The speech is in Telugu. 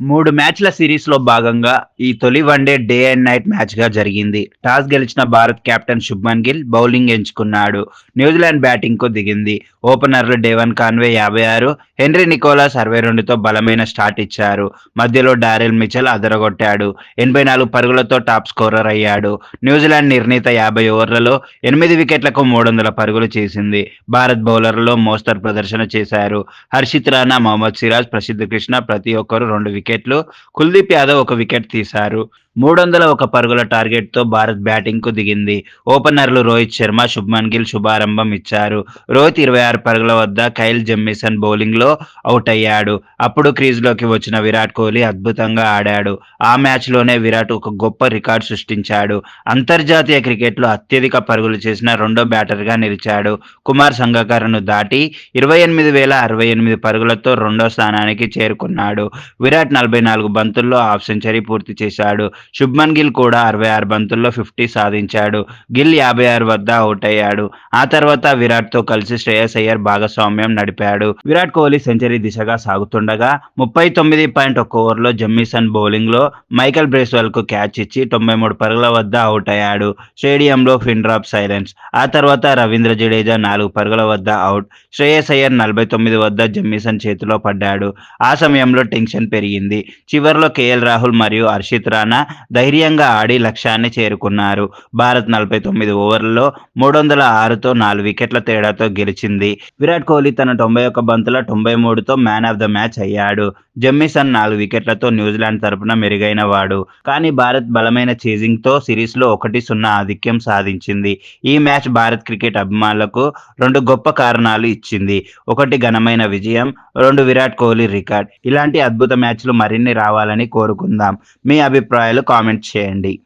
మూడు మ్యాచ్ల సిరీస్లో భాగంగా ఈ తొలి one day day and night మ్యాచ్గా జరిగింది. టాస్ గెలిచిన భారత్ కెప్టెన్ శుభ్మన్ గిల్ బౌలింగ్ ఎంచుకున్నాడు. న్యూజిలాండ్ బ్యాటింగ్కు దిగింది. ఓపెనర్లు డేవన్ కాన్వే యాభై ఆరు హెన్రీ నికోలాస్ అరవై రెండుతో బలమైన స్టార్ట్ ఇచ్చారు. మధ్యలో డారెల్ మిచెల్ అదరగొట్టాడు. ఎనభై నాలుగు పరుగులతో టాప్ స్కోరర్ అయ్యాడు. న్యూజిలాండ్ నిర్ణీత యాభై ఓవర్లలో ఎనిమిది వికెట్లకు మూడు వందల పరుగులు చేసింది. భారత్ బౌలర్లలో మోస్తరు ప్రదర్శన చేశారు. హర్షిత్ రాణా మహమ్మద్ సిరాజ్ ప్రసిద్ధ కృష్ణ ప్రతి ఒక్కరు రెండు వికెట్లు. కుల్దీప్ యాదవ్ ఒక వికెట్ తీశారు. మూడు వందల ఒక పరుగుల టార్గెట్తో భారత్ బ్యాటింగ్కు దిగింది. ఓపెనర్లు రోహిత్ శర్మ శుభ్మన్ గిల్ శుభారంభం ఇచ్చారు. రోహిత్ ఇరవై ఆరు పరుగుల వద్ద కైల్ జెమ్మిసన్ బౌలింగ్లో అవుట్ అయ్యాడు. అప్పుడు క్రీజ్లోకి వచ్చిన విరాట్ కోహ్లీ అద్భుతంగా ఆడాడు. ఆ మ్యాచ్లోనే విరాట్ ఒక గొప్ప రికార్డ్ సృష్టించాడు. అంతర్జాతీయ క్రికెట్లో అత్యధిక పరుగులు చేసిన రెండో బ్యాటర్గా నిలిచాడు. కుమార్ సంగకారను దాటి ఇరవై ఎనిమిది వేల అరవై ఎనిమిది పరుగులతో రెండో స్థానానికి చేరుకున్నాడు. విరాట్ నలభై నాలుగు బంతుల్లో హాఫ్ సెంచరీ పూర్తి చేశాడు. శుభ్మన్ గిల్ కూడా అరవై ఆరు బంతుల్లో ఫిఫ్టీ సాధించాడు. గిల్ యాభై ఆరు వద్ద అవుట్ అయ్యాడు. ఆ తర్వాత విరాట్తో కలిసి శ్రేయస్ అయ్యర్ భాగస్వామ్యం నడిపాడు. విరాట్ కోహ్లీ సెంచరీ దిశగా సాగుతుండగా ముప్పై తొమ్మిది పాయింట్ ఒక్క ఓవర్లో జమ్మీసన్ బౌలింగ్లో మైకల్ బ్రేస్వెల్కు క్యాచ్ ఇచ్చి తొంభై మూడు పరుగుల వద్ద అవుట్ అయ్యాడు. స్టేడియంలో ఫిన్ డ్రాప్ సైలెన్స్. ఆ తర్వాత రవీంద్ర జడేజా నాలుగు పరుగుల వద్ద అవుట్. శ్రేయస్ అయ్యర్ నలభై తొమ్మిది వద్ద జమ్మీసన్ చేతిలో పడ్డాడు. ఆ సమయంలో టెన్షన్ పెరిగింది. చివరిలో కేఎల్ రాహుల్ మరియు హర్షిత్ రాణా ధైర్యంగా ఆడి లక్ష్యాన్ని చేరుకున్నారు. భారత్ నలభై తొమ్మిది ఓవర్లలో మూడు వందల ఆరుతో నాలుగు వికెట్ల తేడాతో గెలిచింది. విరాట్ కోహ్లీ తన తొంభై ఒక్క బంతుల తొంభై మూడుతో మ్యాన్ ఆఫ్ ద మ్యాచ్ అయ్యాడు. జమ్మిసన్ నాలుగు వికెట్లతో న్యూజిలాండ్ తరపున మెరుగైన వాడు. కానీ భారత్ బలమైన చేజింగ్తో తో ఒకటి సున్నా ఆధిక్యం సాధించింది. ఈ మ్యాచ్ భారత్ క్రికెట్ అభిమానులకు రెండు గొప్ప కారణాలు ఇచ్చింది. ఒకటి ఘనమైన విజయం రెండు విరాట్ కోహ్లీ రికార్డ్. ఇలాంటి అద్భుత మ్యాచ్లు మరిన్ని రావాలని కోరుకుందాం. మీ అభిప్రాయాలు కామెంట్ చేయండి